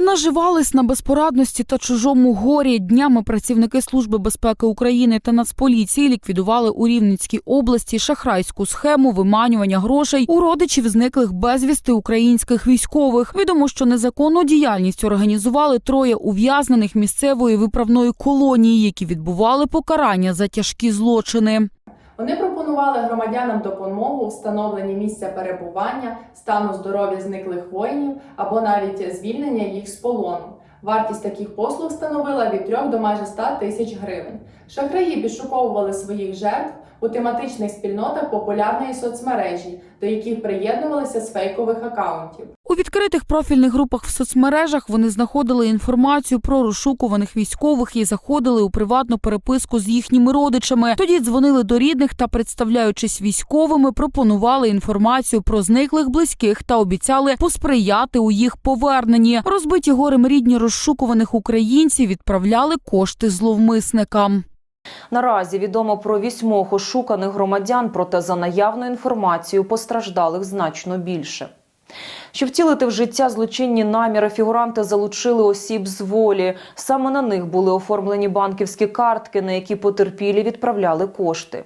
Наживались на безпорадності та чужому горі. Днями працівники Служби безпеки України та Нацполіції ліквідували у Рівненській області шахрайську схему виманювання грошей у родичів зниклих безвісти українських військових. Відомо, що незаконну діяльність організували троє ув'язнених місцевої виправної колонії, які відбували покарання за тяжкі злочини. Вони пропонували громадянам допомогу встановленні місця перебування, стану здоров'я зниклих воїнів або навіть звільнення їх з полону. Вартість таких послуг становила від 3 до майже 100 тисяч гривень. Шахраї підшуковували своїх жертв у тематичних спільнотах популярної соцмережі, до яких приєднувалися з фейкових акаунтів. Відкритих профільних групах в соцмережах вони знаходили інформацію про розшукуваних військових і заходили у приватну переписку з їхніми родичами. Тоді дзвонили до рідних та, представляючись військовими, пропонували інформацію про зниклих близьких та обіцяли посприяти у їх поверненні. Розбиті горем рідні розшукуваних українців відправляли кошти зловмисникам. Наразі відомо про вісьмох ошуканих громадян, проте за наявною інформацією постраждалих значно більше. Щоб втілити в життя злочинні наміри, фігуранти залучили осіб з волі. Саме на них були оформлені банківські картки, на які потерпілі відправляли кошти.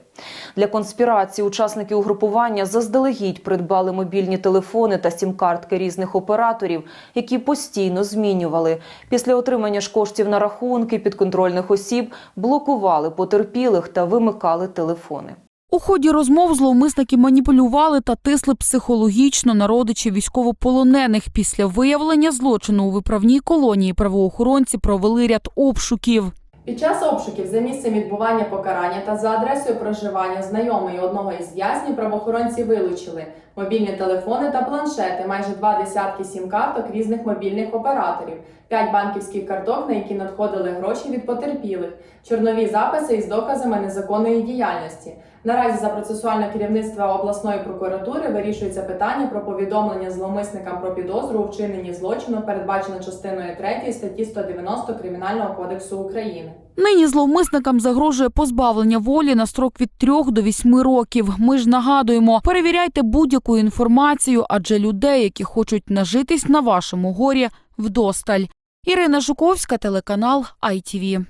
Для конспірації учасники угрупування заздалегідь придбали мобільні телефони та сім-картки різних операторів, які постійно змінювали. Після отримання ж коштів на рахунки підконтрольних осіб блокували потерпілих та вимикали телефони. У ході розмов зловмисники маніпулювали та тисли психологічно на родичів військовополонених. Після виявлення злочину у виправній колонії правоохоронці провели ряд обшуків. Під час обшуків за місцем відбування покарання та за адресою проживання знайомої одного із в'язнів правоохоронці вилучили мобільні телефони та планшети, майже два десятки сім-карток різних мобільних операторів, п'ять банківських карток, на які надходили гроші від потерпілих, чорнові записи із доказами незаконної діяльності. Наразі за процесуальне керівництво обласної прокуратури вирішується питання про повідомлення зловмисникам про підозру у вчиненні злочину, передбачено частиною 3 статті 190 Кримінального кодексу України. Нині зловмисникам загрожує позбавлення волі на строк від 3 до 8 років. Ми ж нагадуємо, перевіряйте будь-яку інформацію, адже людей, які хочуть нажитись на вашому горі, вдосталь. Ірина Жуковська, телеканал ITV.